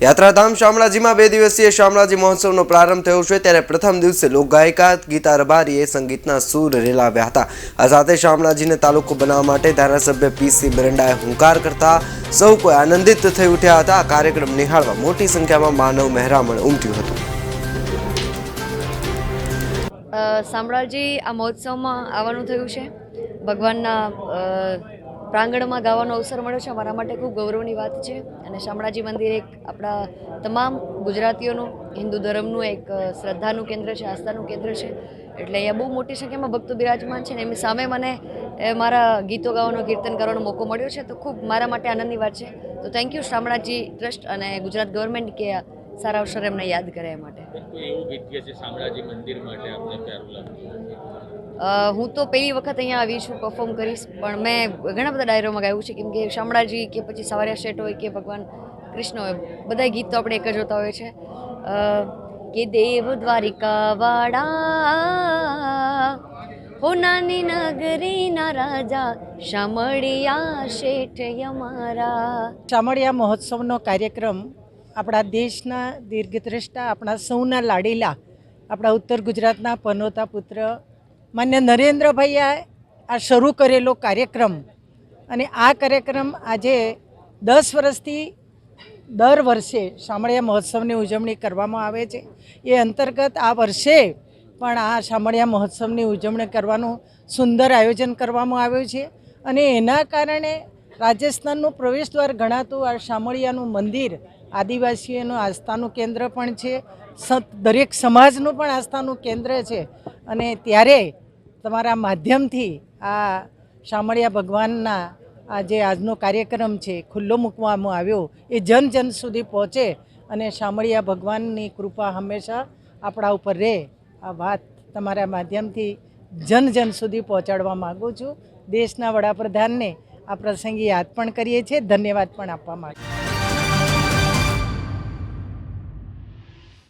યાત્રાધામ શામળાજીમાં બે દિવસીય શામળાજી મહોત્સવનો પ્રારંભ થયો છે ત્યારે પ્રથમ દિવસે લોકગાયિકા ગીતા રબારીએ સંગીતના સૂર રેલાવ્યા હતા. આ સાથે શામળાજીને તાલુકો બનાવવા માટે ધારાસભ્ય પીસી બરંડાએ હુંકાર કરતા સૌ કોઈ આનંદિત થઈ ઉઠ્યા હતા. આ કાર્યક્રમ નિહાળવા મોટી સંખ્યામાં માનવ મહેરામણ ઉમટ્યું હતું. શામળાજી આ મહોત્સવમાં આવવાનું થયું છે. ભગવાનના પ્રાંગણમાં ગાવાનો અવસર મળ્યો છે. અમારા માટે ખૂબ ગૌરવની વાત છે અને શામળાજી મંદિર એક આપણા તમામ ગુજરાતીઓનું, હિન્દુ ધર્મનું એક શ્રદ્ધાનું કેન્દ્ર છે, આસ્થાનું કેન્દ્ર છે. એટલે અહીંયા બહુ મોટી સંખ્યામાં ભક્તો બિરાજમાન છે ને એમની સામે મને મારા ગીતો ગાવાનો, કીર્તન કરવાનો મોકો મળ્યો છે. તો ખૂબ મારા માટે આનંદની વાત છે. તો થેન્ક યુ શામળાજી ટ્રસ્ટ અને ગુજરાત ગવર્મેન્ટ કે સારા અવસર એમને યાદ કરે એ માટે. એવું ગીત છે શામળાજી મંદિર માટે આપણે હું તો પહેલી વખત અહીંયા આવી છું પરફોર્મ કરીશ, પણ મેં ઘણા બધા ડાયરોમાં ગાયું છે, કેમ કે શામળાજી કે પછી સવારિયા શેઠ હોય કે ભગવાન કૃષ્ણ હોય બધા ગીત તો આપણે એક જ હોતા હોય છે. કે દેવ દ્વારિકા વાળા હો નાની નગરીના રાજા, શામળિયા શેઠ અમારા શામળિયા મહોત્સવનો કાર્યક્રમ આપણા દેશના દીર્ઘદ્રષ્ટા, આપણા સૌના લાડીલા, આપણા ઉત્તર ગુજરાતના પનોતા પુત્ર માન્ય નરેન્દ્રભાઈએ આ શરૂ કરેલો કાર્યક્રમ. અને આ કાર્યક્રમ આજે દસ વર્ષથી દર વર્ષે શામળિયા મહોત્સવની ઉજવણી કરવામાં આવે છે. એ અંતર્ગત આ વર્ષે પણ આ શામળિયા મહોત્સવની ઉજવણી કરવાનું સુંદર આયોજન કરવામાં આવ્યું છે. અને એના કારણે રાજસ્થાનનું પ્રવેશદ્વાર ગણાતું આ શામળિયાનું મંદિર, આદિવાસીઓનું આસ્થાનું કેન્દ્ર પણ છે. દરેક સમાજનું પણ આસ્થાનું કેન્દ્ર છે. અને ત્યારે તમારા માધ્યમથી આ શામળિયા ભગવાનના આ જે આજનો કાર્યક્રમ છે, ખુલ્લો મૂકવામાં આવ્યો, એ જન જન સુધી પહોંચે અને શામળિયા ભગવાનની કૃપા હંમેશા આપણા ઉપર રહે. આ વાત તમારા માધ્યમથી જન જન સુધી પહોંચાડવા માગું છું. દેશના વડાપ્રધાનને આ પ્રસંગે યાદ પણ કરીએ છીએ. ધન્યવાદ પણ આપવા માગું છું.